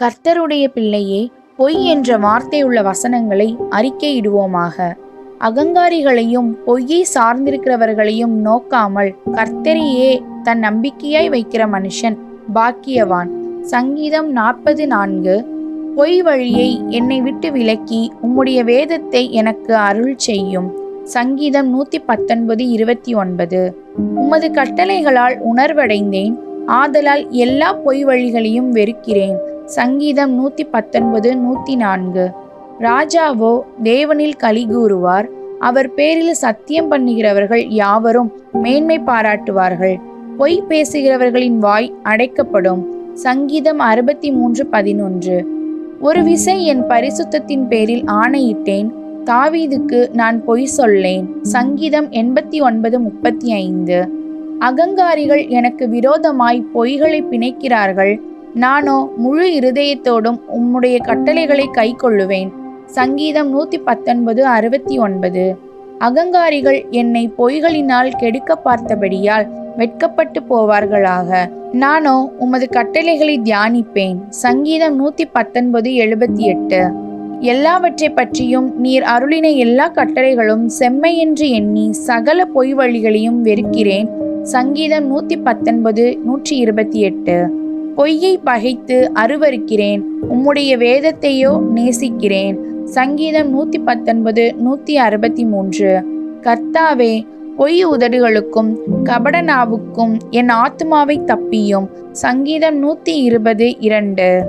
கர்த்தருடைய பிள்ளையே பொய் என்ற வார்த்தை உள்ள வசனங்களை அறிக்கையிடுவோமாக. அகங்காரிகளையும் பொய்யை சார்ந்திருக்கிறவர்களையும் நோக்காமல் கர்த்தரையே தன் நம்பிக்கையாய் வைக்கிற மனுஷன் பாக்கியவான். சங்கீதம் நாற்பது நான்கு பொய் வழியை என்னை விட்டு விலக்கி உம்முடைய வேதத்தை எனக்கு அருள் செய்யும். சங்கீதம் நூத்தி பத்தொன்பது இருபத்தி ஒன்பது உமது கட்டளைகளால் உணர்வடைந்தேன் ஆதலால் எல்லா பொய் வழிகளையும் வெறுக்கிறேன். சங்கீதம் நூத்தி பத்தொன்பது நூத்தி நான்கு ராஜாவோ தேவனில் கலிகூறுவார் அவர் பேரில் சத்தியம் பண்ணுகிறவர்கள் யாவரும் மேன்மை பாராட்டுவார்கள். பொய் பேசுகிறவர்களின் வாய் அடைக்கப்படும். சங்கீதம் அறுபத்தி மூன்று பதினொன்று. ஒரு விசை என் பரிசுத்தத்தின் பேரில் ஆணையிட்டேன். தாவீதுக்கு நான் பொய் சொல்லேன். சங்கீதம் எண்பத்தி ஒன்பது முப்பத்தி ஐந்து அகங்காரிகள் எனக்கு விரோதமாய் பொய்களை பிணைக்கிறார்கள். நானோ முழு இருதயத்தோடும் உம்முடைய கட்டளைகளை கைக்கொள்ளுவேன். சங்கீதம் நூத்தி பத்தொன்பது அறுபத்தி ஒன்பது அகங்காரிகள் என்னை பொய்களினால் கெடுக்க பார்த்தபடியால் வெட்கப்பட்டு போவார்களாக. நானோ உமது கட்டளைகளை தியானிப்பேன். சங்கீதம் நூத்தி பத்தொன்பது எழுபத்தி எட்டு எல்லாவற்றை பற்றியும் நீர் அருளின எல்லா கட்டளைகளும் செம்மையென்று எண்ணி சகல பொய் வழிகளையும் வெறுக்கிறேன். சங்கீதம் நூத்தி பத்தொன்பது நூற்றி இருபத்தி எட்டு பொய்யை பகைத்து அருவருக்கிறேன். உம்முடைய வேதத்தையோ நேசிக்கிறேன். சங்கீதம் நூத்தி பத்தொன்பது நூத்தி அறுபத்தி மூன்று கர்த்தாவே பொய் உதடுகளுக்கும் கபடனாவுக்கும் என் ஆத்மாவை தப்பியும். சங்கீதம் நூத்தி இருபது இரண்டு.